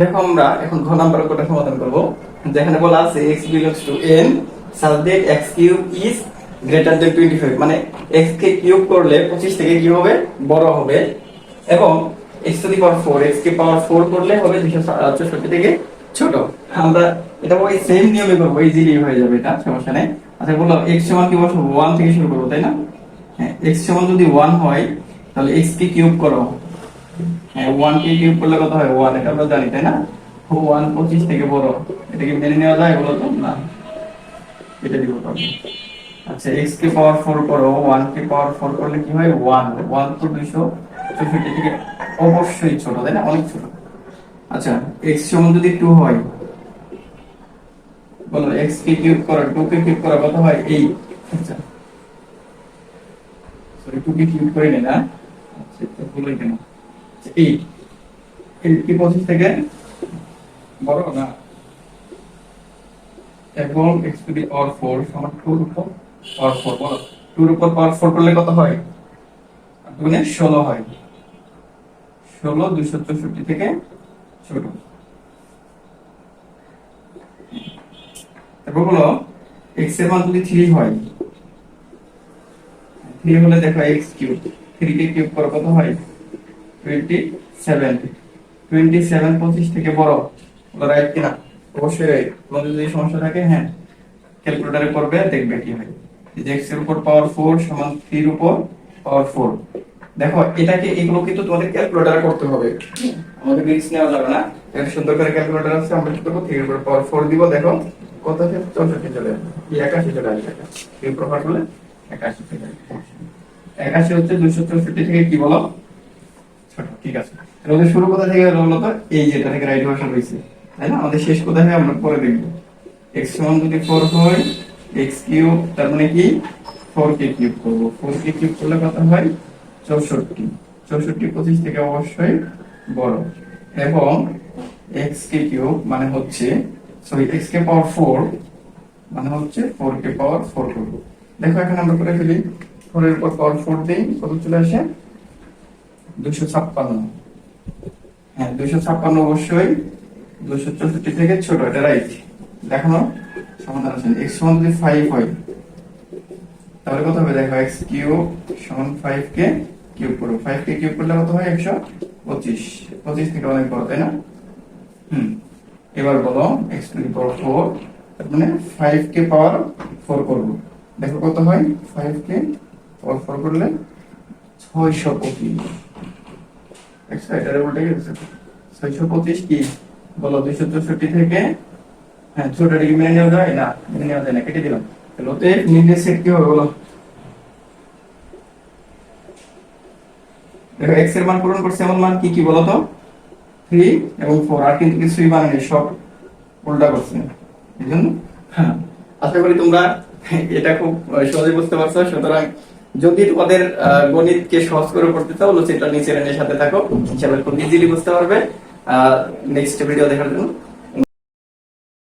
দেখো আমরা এখন ঘ নাম্বার কোটা সমাধান করব। যেখানে বলা আছে x belongs to n, such that x cube is greater than 25 মানে x কে কিউব করলে 25 থেকে কি হবে? বড় হবে। এবং x to the power 4 x কে পাওয়ার 4 করলে হবে 264 থেকে ছোট। আমরা এটা ওই সেম নিয়মে করব ইজিলি হয়ে যাবে এটা, সমস্যা নেই। আচ্ছা বললাম x সমান কি বসবো? 1 থেকে শুরু করব, তাই না? হ্যাঁ x সমান যদি 1 হয়, তাহলে x কে কিউব করো। হ্যাঁ ওয়ান কিউব করলে কত হয় ওয়ান এটা আমরা জানি, তাই না? ওয়ান পঁচিশ থেকে বড়। এটা কি মেনে নেওয়া যায় বলো তো? না। এটা দিব আচ্ছা এক্স কে পাওয়ার ফোর করো ওয়ান কে পাওয়ার ফোর করলে কি হয়? ওয়ান ওয়ান তো দুইশো চৌষট্টি থেকে অবশ্যই ছোট, তাই না? অনেক ছোট। আচ্ছা এক্স সমান যদি টু হয়, বলো এক্স কে কিউব করো টু কে কিউব করো, কত হয়? এইট আচ্ছা। সরি টু কে কিউব করে নে আচ্ছা ভুল কেন এইট এইট কি পঁচিশ থেকে? বড় না। এবং x to the power four সমান টুর উপর পাওয়ার ফোর বলো। টুর উপর পাওয়ার ফোর করলে কত হয়? দুগুণে ষোলো হয়। ষোলো দুশো চৌষট্টি থেকে ছোট তারপর হলো এক্সের মান যদি থ্রি হয় থ্রি হলে দেখো এক্স কিউব থ্রি কে কিউব করো কত হয়? টোয়েন্টি ক্যালকুলেটারে করবে দেখবে কি হয়। দেখো, এটাকে এগুলো কিন্তু তোমাদের ক্যালকুলেটারে করতে হবে। আমাদের রিস্ক নেওয়া যাবে না। এর সুন্দর করে ক্যালকুলেটার আছে, আমরা কি করব? থ্রির উপর পাওয়ার ফোর দিব, দেখো। কত আছে চলে আসবে। একাশি চলে আসবে। থ্রি পাওয়ার করলে একাশি চলে আসবে। একাশি হচ্ছে দুশো চৌষট্টি থেকে কি বলো? ছোট ঠিক আছে। আমাদের শুরু কোথা থেকে হলো বলতো? এই যেটা থেকে রাইট ভার্সন রয়েছে তাই না? আমাদের শেষ কোথায় হয় আমরা পরে দেখব। এক্স যদি ফোর হয় এক্স কিউব তার মানে কি? ফোর কে কিউব করব। ফোর কে কিউব করলে কত হয়? চৌষট্টি। চৌষট্টি পঁচিশ থেকে অবশ্যই বড়। এবং এক্স কে কিউব মানে হচ্ছে সরি এক্স কে পাওয়ার ফোর মানে হচ্ছে ফোর কে পাওয়ার ফোর করব। দেখো, এখানে আমরা করে ফেলি। ফোরের উপর পাওয়ার ফোর দিই। কত চলে আসে? দুশো ছাপ্পান্ন। হ্যাঁ দুশো ছাপ্পান্ন অবশ্যই। দুশো চৌষট্টি থেকে ছোট, এটা রাইট দেখানো সমাধান আছে। এক্স সমান যদি ফাইভ হয়, তাহলে কত হবে? দেখো এক্স কিউব সমান ফাইভ কে কিউব করব ফাইভ কে কিউব করলে কত হয়? একশো পঁচিশ। পঁচিশ থেকে অনেক বড়, তাই না? হুম। এবার বলো x to the power four মানে ফাইভ কে পাওয়ার ফোর করব। দেখো কত হয়? ফাইভ কে পাওয়ার ফোর করলে ছয়শো পঁচিশ একশো উল্টে গেছে। ছয়শো পঁচিশ কি? বলো, দুইশো চৌষট্টি থেকে হ্যাঁ ছোটটা কি মেনে নেওয়া যায় না মেনে নেওয়া যায় না, কেটে দিলাম। ওতে নিজের সেট কি হবে, বলো? দেখো এক্সের মান পূরণ করছে এমন মান কি কি, বলো তো? থ্রি এবং ফোর আর কিন্তু কিছুই মানে নেই, সব উল্টা করছে। এই জন্য হ্যাঁ আশা করি তোমরা এটা খুব সহজে বুঝতে পারছ। সুতরাং যদি তোমাদের গণিতকে সহজ করে পড়তে চাও, লুচিটা নিচের সাথে থাকো। ইনশাআল্লাহ খুব ইজিলি বুঝতে পারবে। আহ নেক্সট ভিডিও দেখার জন্য